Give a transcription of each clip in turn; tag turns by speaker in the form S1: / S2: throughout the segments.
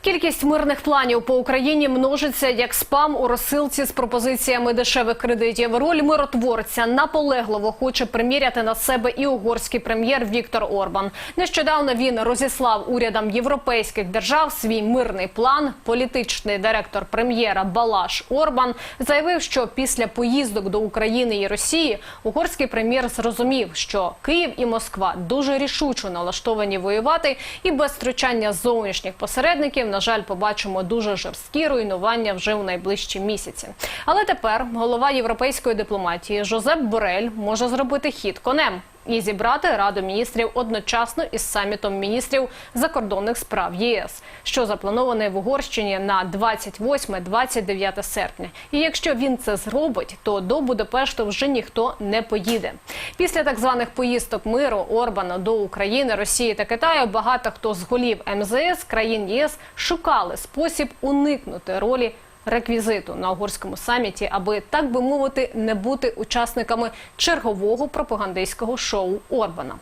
S1: Кількість мирних планів по Україні множиться як спам у розсилці з пропозиціями дешевих кредитів. Роль миротворця наполегливо хоче приміряти на себе і угорський прем'єр Віктор Орбан. Нещодавно він розіслав урядам європейських держав свій мирний план. Політичний директор прем'єра Балаш Орбан заявив, що після поїздок до України і Росії угорський прем'єр зрозумів, що Київ і Москва дуже рішучо налаштовані воювати, і без втручання зовнішніх посередників, на жаль, побачимо дуже жорсткі руйнування вже у найближчі місяці. Але тепер голова європейської дипломатії Жозеп Борель може зробити хід конем. І зібрати раду міністрів одночасно із самітом міністрів закордонних справ ЄС, що заплановане в Угорщині на 28-29 серпня. І якщо він це зробить, то до Будапешту вже ніхто не поїде. Після так званих поїздок миру Орбана до України, Росії та Китаю багато хто з голів МЗС країн ЄС шукали спосіб уникнути ролі реквізиту на угорському саміті, аби так би мовити не бути учасниками чергового пропагандистського шоу Орбана.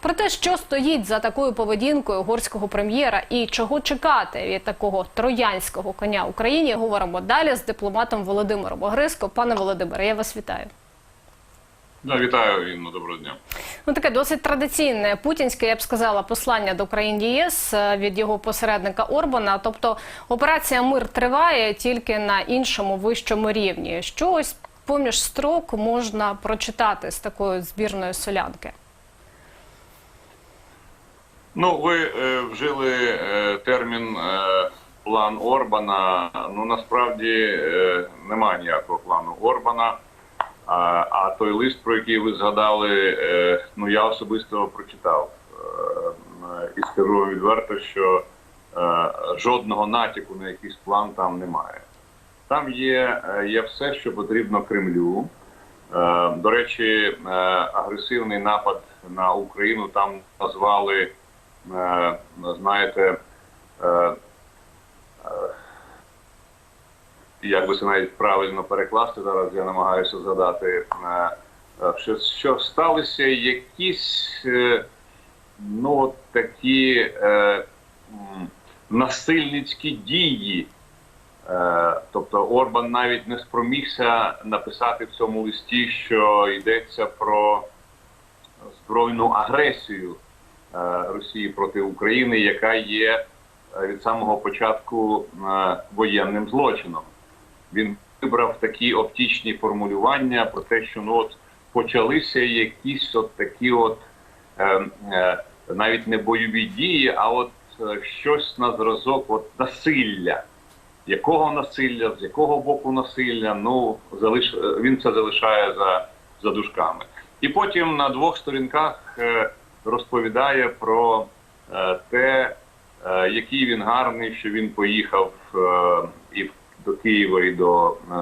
S1: Про те, що стоїть за такою поведінкою угорського прем'єра і чого чекати від такого троянського коня Україні, говоримо далі з дипломатом Володимиром Огриско. Пане Володимире, я вас вітаю.
S2: Да, вітаю Інно, доброго дня.
S1: Ну таке досить традиційне путінське, я б сказала, послання до країн ЄС е, від його посередника Орбана. Тобто операція мир триває тільки на іншому вищому рівні. Що ось поміж строк можна прочитати з такої збірної солянки?
S2: Ну, ви е, вжили е, термін е, план Орбана. Ну насправді е, немає ніякого плану Орбана. А, а той лист, про який ви згадали, е, ну я особисто прочитав е, і скажу відверто, що е, жодного натяку на якийсь план там немає. Там є, є все, що потрібно Кремлю. До речі, агресивний напад на Україну там назвали, знаєте, е, е, як би це навіть правильно перекласти, зараз я намагаюся згадати, е, е, що, що сталися якісь е, ну, такі насильницькі дії. Тобто Орбан навіть не спромігся написати в цьому листі, що йдеться про збройну агресію Росії проти України, яка є від самого початку воєнним злочином. Він вибрав такі оптічні формулювання про те, що ну от почалися якісь от такі, от е, е, навіть не бойові дії, а от е, щось на зразок от насилля якого насилля, з якого боку насилля, ну залиш він це залишає за, за дужками. І потім на двох сторінках е, розповідає про е, те, е, який він гарний, що він поїхав е, до Києва, і до е,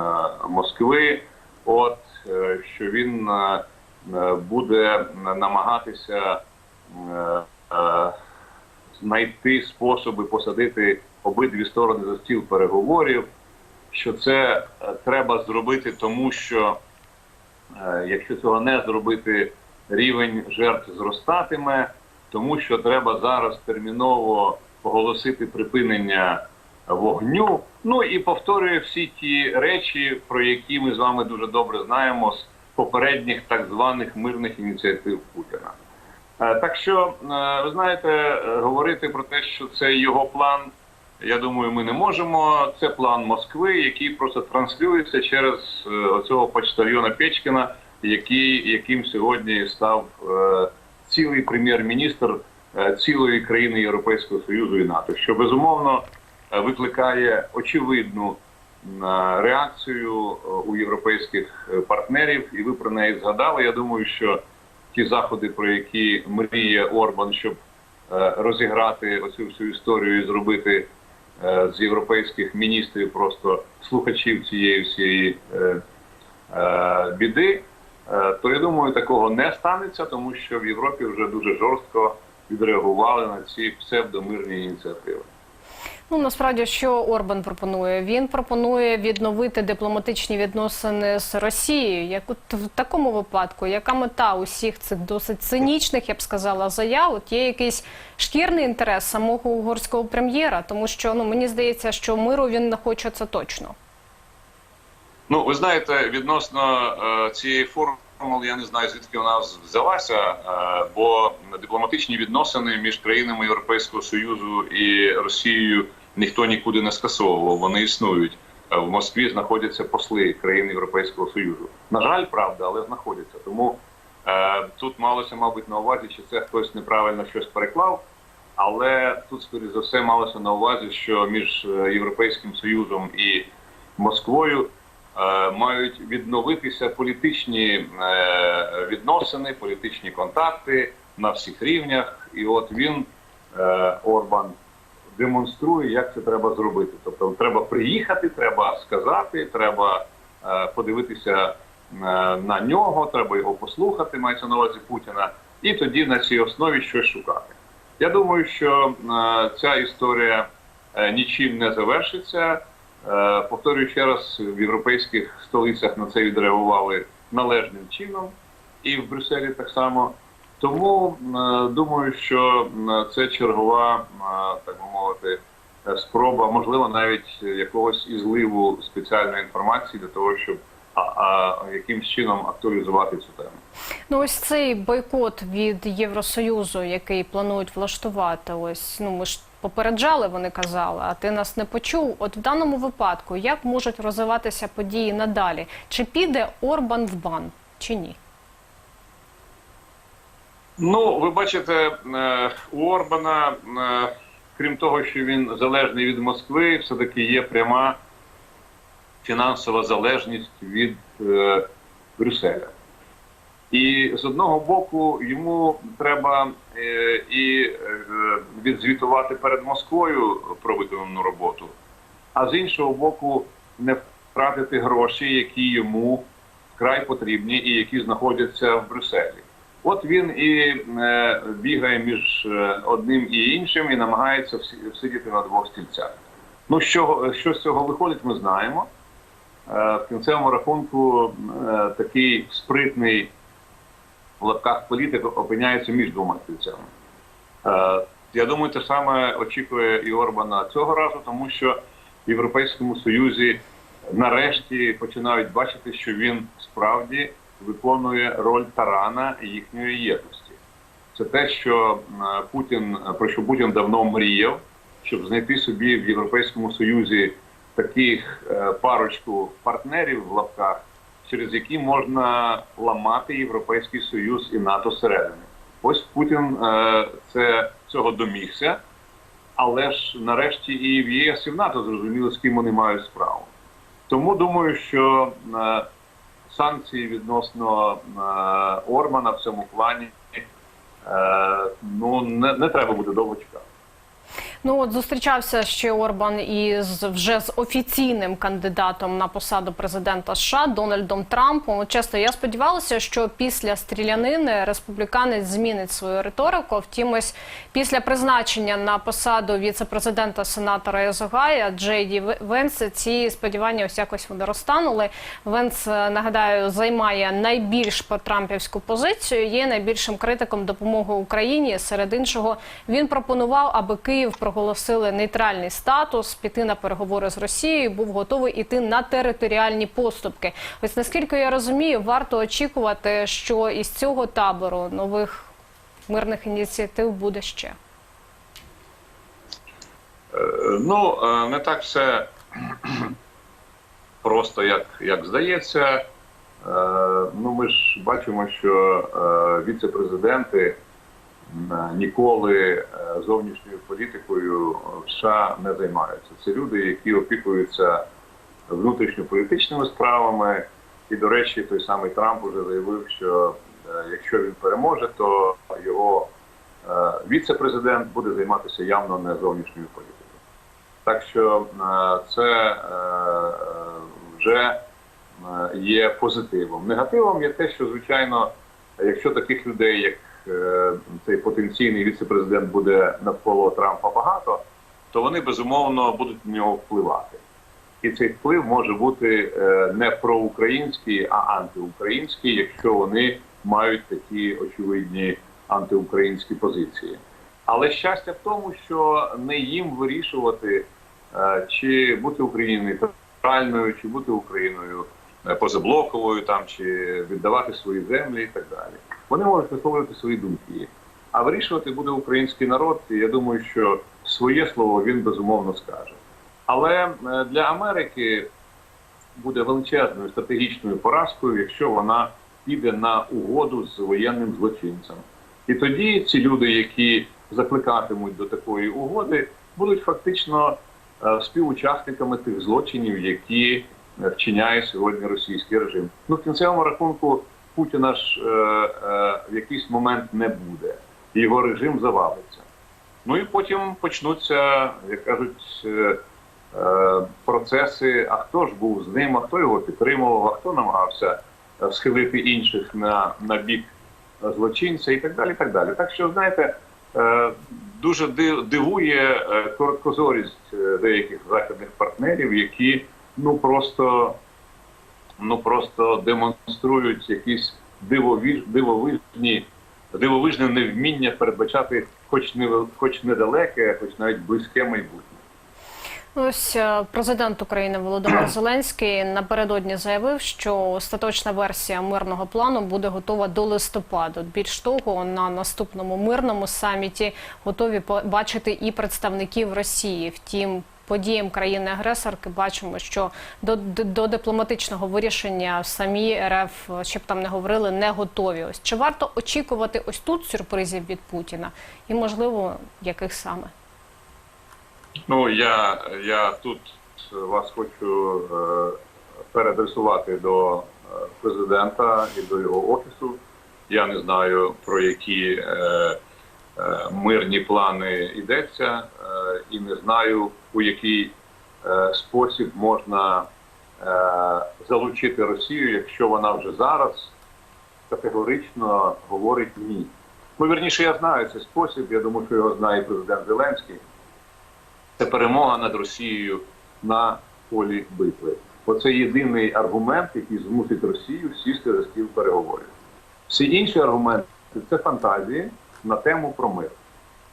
S2: Москви. От е, що він е, буде намагатися знайти способи посадити обидві сторони за стіл переговорів, що це треба зробити, тому що якщо цього не зробити, рівень жертв зростатиме, тому що треба зараз терміново оголосити припинення вогню. Ну і повторює всі ті речі, про які ми з вами дуже добре знаємо з попередніх так званих мирних ініціатив Путіна. Е, Так що, е, ви знаєте, е, говорити про те, що це його план, я думаю, ми не можемо. Це план Москви, який просто транслюється через оцього почтальйона Печкіна, який, яким сьогодні став цілий прем'єр-міністр цілої країни Європейського Союзу і НАТО, що безумовно викликає очевидну е, реакцію е, у європейських е, партнерів, і ви про неї згадали. Я думаю, що ті заходи, про які мріє Орбан, щоб е, розіграти оцю всю історію і зробити е, з європейських міністрів просто слухачів цієї всієї е, е, біди, е, то я думаю, такого не станеться, тому що в Європі вже дуже жорстко відреагували на ці псевдомирні ініціативи.
S1: Ну насправді, що Орбан пропонує? Він пропонує відновити дипломатичні відносини з Росією. Як от в такому випадку, яка мета усіх цих досить цинічних, я б сказала, заяв? От є якийсь шкірний інтерес самого угорського прем'єра, тому що ну мені здається, що миру він не хоче це точно.
S2: Ну, ви знаєте, відносно е, цієї формули, я не знаю, звідки вона взялася, е, бо дипломатичні відносини між країнами Європейського Союзу і Росією ніхто нікуди не скасовував. Вони існують. Е, В Москві знаходяться посли країн Європейського Союзу. На жаль, правда, але знаходяться. Тому е, тут малося, мабуть, на увазі, що це хтось неправильно щось переклав. Але тут, скоріш за все, малося на увазі, що між Європейським Союзом і Москвою мають відновитися політичні е, відносини, політичні контакти на всіх рівнях. І от він, е, Орбан, демонструє, як це треба зробити. Тобто, треба приїхати, треба сказати, треба е, подивитися е, на нього, треба його послухати, мається на увазі Путіна, і тоді на цій основі щось шукати. Я думаю, що е, ця історія е, нічим не завершиться. Е, Повторюю ще раз, в європейських столицях на це відреагували належним чином, і в Брюсселі так само. Тому е, думаю, що е, це чергова, так би мовити, спроба, можливо, навіть якогось ізливу спеціальної інформації для того, щоб а, а, якимсь чином актуалізувати цю тему.
S1: Ну, ось цей бойкот від Євросоюзу, який планують влаштувати. Ось ну ми ж попереджали, вони казали, а ти нас не почув. От в даному випадку, як можуть розвиватися події надалі? Чи піде Орбан в бан, чи ні?
S2: Ну, ви бачите, е, у Орбана, е, крім того, що він залежний від Москви, все-таки є пряма фінансова залежність від е, Брюсселя. І з одного боку йому треба е, і е, відзвітувати перед Москвою про виконану роботу, а з іншого боку, не втратити гроші, які йому вкрай потрібні і які знаходяться в Брюсселі. От він і е, бігає між е, одним і іншим і намагається всидіти на двох стільцях. Ну, що, що з цього виходить, ми знаємо. Е, в кінцевому рахунку е, такий спритний в лапках політик опиняється між двома стільцями. Е, я думаю, те саме очікує і Орбана цього разу, тому що в Європейському Союзі нарешті починають бачити, що він справді виконує роль тарана їхньої єдності. Це те, що Путін про що Путін давно мріяв, щоб знайти собі в Європейському Союзі таких е, парочку партнерів в лапках, через які можна ламати Європейський Союз і НАТО зсередини. Ось Путін е, це цього домігся, але ж нарешті і в ЄС і в НАТО зрозуміли, з ким вони мають справу. Тому думаю, що е, санкції відносно Ормана в цьому плані ну не, не треба буде довго чекати.
S1: Ну от зустрічався ще Орбан із вже з офіційним кандидатом на посаду президента США Дональдом Трампом. От, Чесно, я сподівалася, що після стрілянини республіканець змінить свою риторику. Втім, ось після призначення на посаду віце-президента сенатора із Огайо Джей Ді Венса ці сподівання ось якось вони розтанули. Венс е, нагадаю займає найбільш протрампівську позицію. Є найбільшим критиком допомоги Україні. Серед іншого він пропонував, аби Київ проголосили нейтральний статус, піти на переговори з Росією. Був готовий іти на територіальні поступки. Ось наскільки я розумію, варто очікувати, що із цього табору нових мирних ініціатив буде ще.
S2: Е, Ну, е, не так все просто, як, як здається. Е, Ну, ми ж бачимо, що віце-президенти ніколи е, зовнішньою політикою в США не займаються. Це люди, які опікуються внутрішньополітичними справами. І, до речі, той самий Трамп уже заявив, що е, якщо він переможе, то його е, віце-президент буде займатися явно не зовнішньою політикою. Так що е, це е, вже е, є позитивом. Негативом є те, що звичайно, якщо таких людей, як е, цей потенційний віце-президент, буде навколо Трампа багато, то вони безумовно будуть на нього впливати. І цей вплив може бути е, не проукраїнський, а антиукраїнський, якщо вони мають такі очевидні антиукраїнські позиції. Але щастя в тому, що не їм вирішувати, е, чи бути Україною нейтральною, чи бути Україною е, позаблоковою, там чи віддавати свої землі і так далі. Вони можуть висловлювати свої думки. А вирішувати буде український народ. І я думаю, що своє слово він безумовно скаже. Але е, для Америки буде величезною стратегічною поразкою, якщо вона піде на угоду з воєнним злочинцем. І тоді ці люди, які закликатимуть до такої угоди, будуть фактично е, співучасниками тих злочинів, які е, вчиняє сьогодні російський режим. Ну в кінцевому рахунку Путіна ж е, е, в якийсь момент не буде, і його режим завалиться. Ну і потім почнуться, як кажуть, е, е, процеси. А хто ж був з ним, а хто його підтримував, а хто намагався е, схилити інших на, на бік е, злочинця і так далі. Так далі. Так що, знаєте, е, дуже дивує короткозорість деяких західних партнерів, які ну просто ну просто демонструють якісь дивовіж, дивовижні, дивовижне невміння передбачати хоч не хоч недалеке, хоч навіть близьке майбутнє.
S1: Ось е, президент України Володимир Зеленський напередодні заявив, що остаточна версія мирного плану буде готова до листопаду. Більш того, на наступному мирному саміті готові бачити і представників Росії. Втім, подіям країни-агресорки бачимо, що до, до, дипломатичного вирішення самі РФ, щоб там не говорили, не готові. Ось чи варто очікувати ось тут сюрпризів від Путіна, і можливо, яких саме?
S2: Ну я, я тут вас хочу е, переадресувати до е, президента і до його офісу. Я не знаю про які е, е, мирні плани йдеться, е, і не знаю у який е, спосіб можна е, залучити Росію, якщо вона вже зараз категорично говорить ні. Ну, вірніше, я знаю цей спосіб. Я думаю, що його знає президент Зеленський. Це перемога над Росією на полі битви. Оце єдиний аргумент, який змусить Росію сісти за стіл переговорів. Всі інші аргументи це фантазії на тему про мир.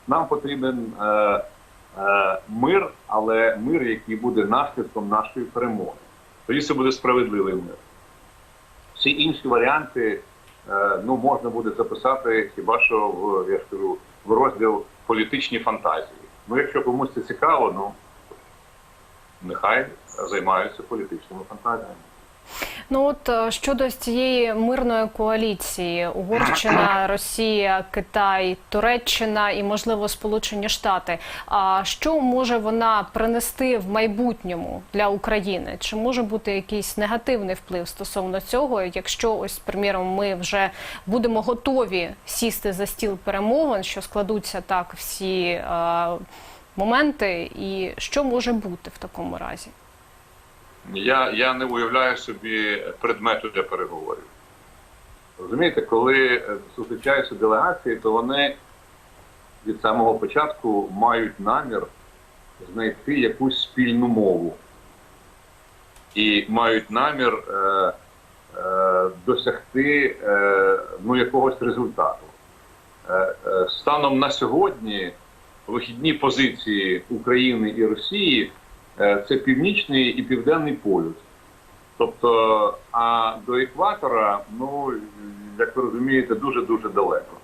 S2: Нам потрібен е, е, мир, але мир, який буде наслідком нашої перемоги. Тоді це буде справедливий мир. Всі інші варіанти е, ну, можна буде записати хіба що в, я ж кажу, в розділ політичні фантазії. Ну, якщо комусь це цікаво, ну нехай займаються політичними фантазіями.
S1: Ну от е, щодо цієї мирної коаліції, Угорщина, Росія, Китай, Туреччина і можливо Сполучені Штати. А що може вона принести в майбутньому для України? Чи може бути якийсь негативний вплив стосовно цього, якщо ось, приміром, ми вже будемо готові сісти за стіл перемовин, що складуться так всі е, моменти, і що може бути в такому разі?
S2: Я, я не уявляю собі предмету для переговорів. Розумієте, коли е, зустрічаються делегації, то вони від самого початку мають намір знайти якусь спільну мову і мають намір е, е, досягти е, ну, якогось результату. Е, е, станом на сьогодні вихідні позиції України і Росії це північний і південний полюс. Тобто, а до екватора, ну як ви розумієте, дуже дуже далеко.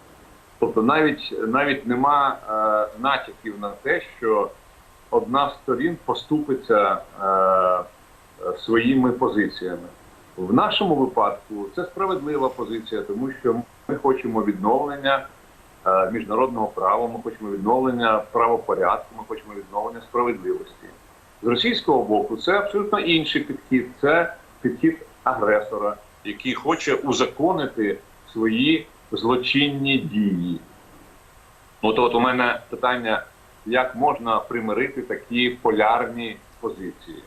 S2: Тобто, навіть навіть нема е, натяків на те, що одна з сторін поступиться е, е, своїми позиціями. В нашому випадку це справедлива позиція, тому що ми хочемо відновлення е, міжнародного права, ми хочемо відновлення правопорядку, ми хочемо відновлення справедливості. З російського боку це абсолютно інший підхід. Це підхід агресора, який хоче узаконити свої злочинні дії. От от у мене питання, як можна примирити такі полярні позиції.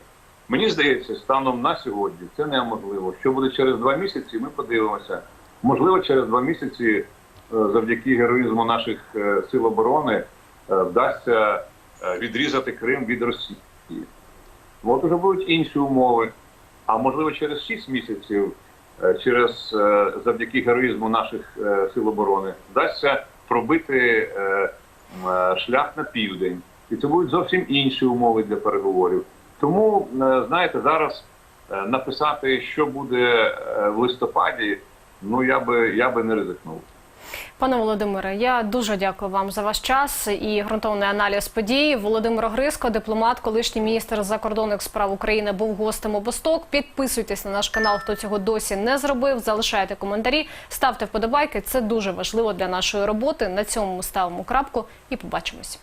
S2: Мені здається, станом на сьогодні це неможливо. Що буде через два місяці, ми подивимося. Можливо, через два місяці, е, завдяки героїзму наших е, сил оборони, е, вдасться відрізати Крим від Росії. От уже будуть інші умови. А можливо, через 6 місяців, е, через е, завдяки героїзму наших е, сил оборони, вдасться пробити шлях на південь. І це будуть зовсім інші умови для переговорів. Тому, знаєте, зараз написати, що буде в листопаді, ну я би я би не ризикнув.
S1: Пане Володимире, я дуже дякую вам за ваш час і ґрунтовний аналіз подій. Володимир Гриско, дипломат, колишній міністр закордонних справ України, був гостем обосток. Підписуйтесь на наш канал, хто цього досі не зробив. Залишайте коментарі, ставте вподобайки. Це дуже важливо для нашої роботи. На цьому ми ставимо крапку і побачимось.